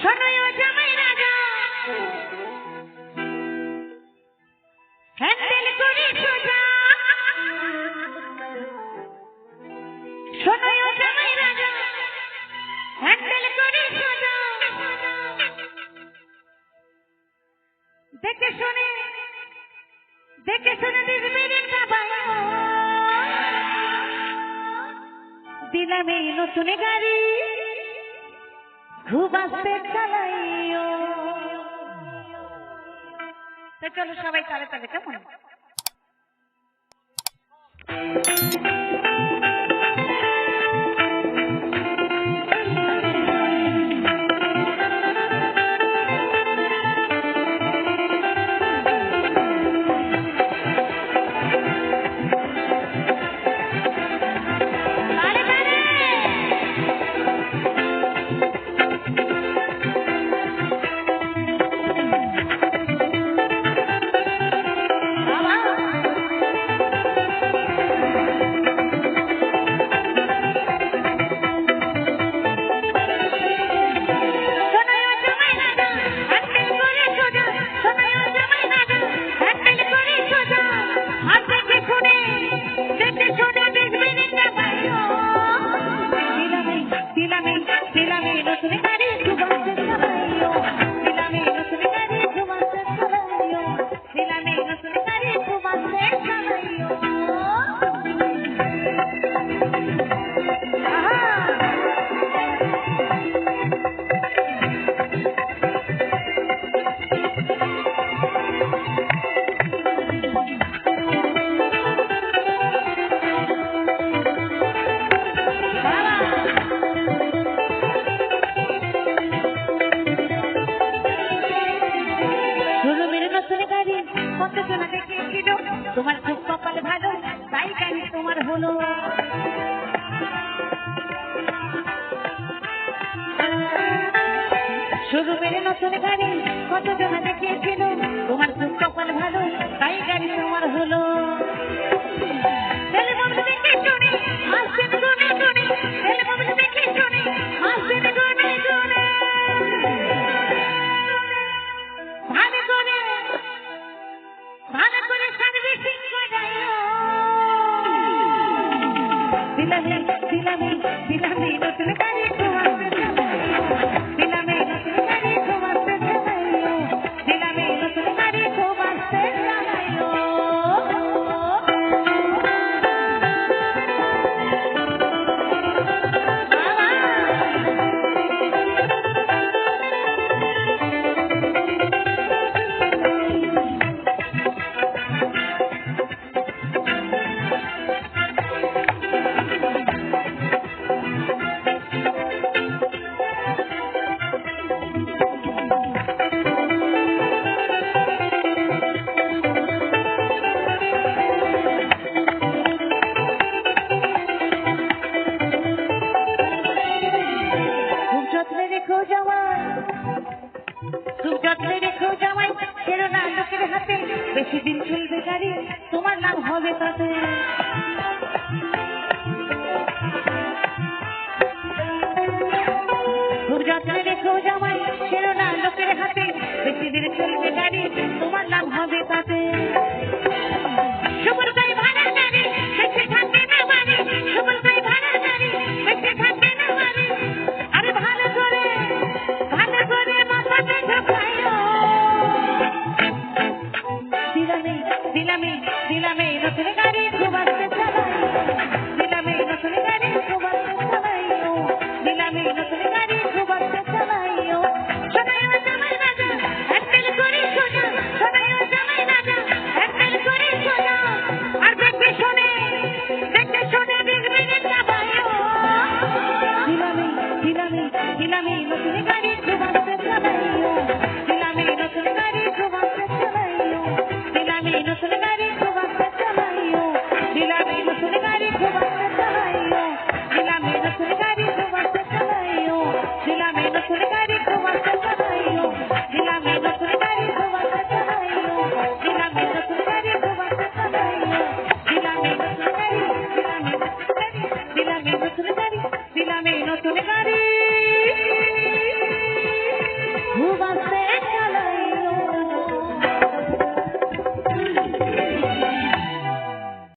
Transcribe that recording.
শোনো জামাই রাজা হ্যান্ডেল করে সোজা শোনো জামাই রাজা হ্যান্ডেল করে সোজা দেখে শুনে দেখে শুনে দিবে রে নতুন গাড়ি ঘুমাতে চালাইও তো চলো সবাই তাহলে তালে কেমন? সত্যসোনা দেখিয়েছিল তোমার চোখ কপাল ভালো, তাই তোমার হলো? নতুন গাড়ি কতজনা দেখিয়েছিল তোমার চোখ কপাল ভালো, তাই গাড়ি তোমার হলো? gente, si la mil হবে তাতে খুব যত্ন দেখো জামাই ছিল না লোকের হাতে বেশি দিন চলবে গাড়ি la you sin llegar y tu vas a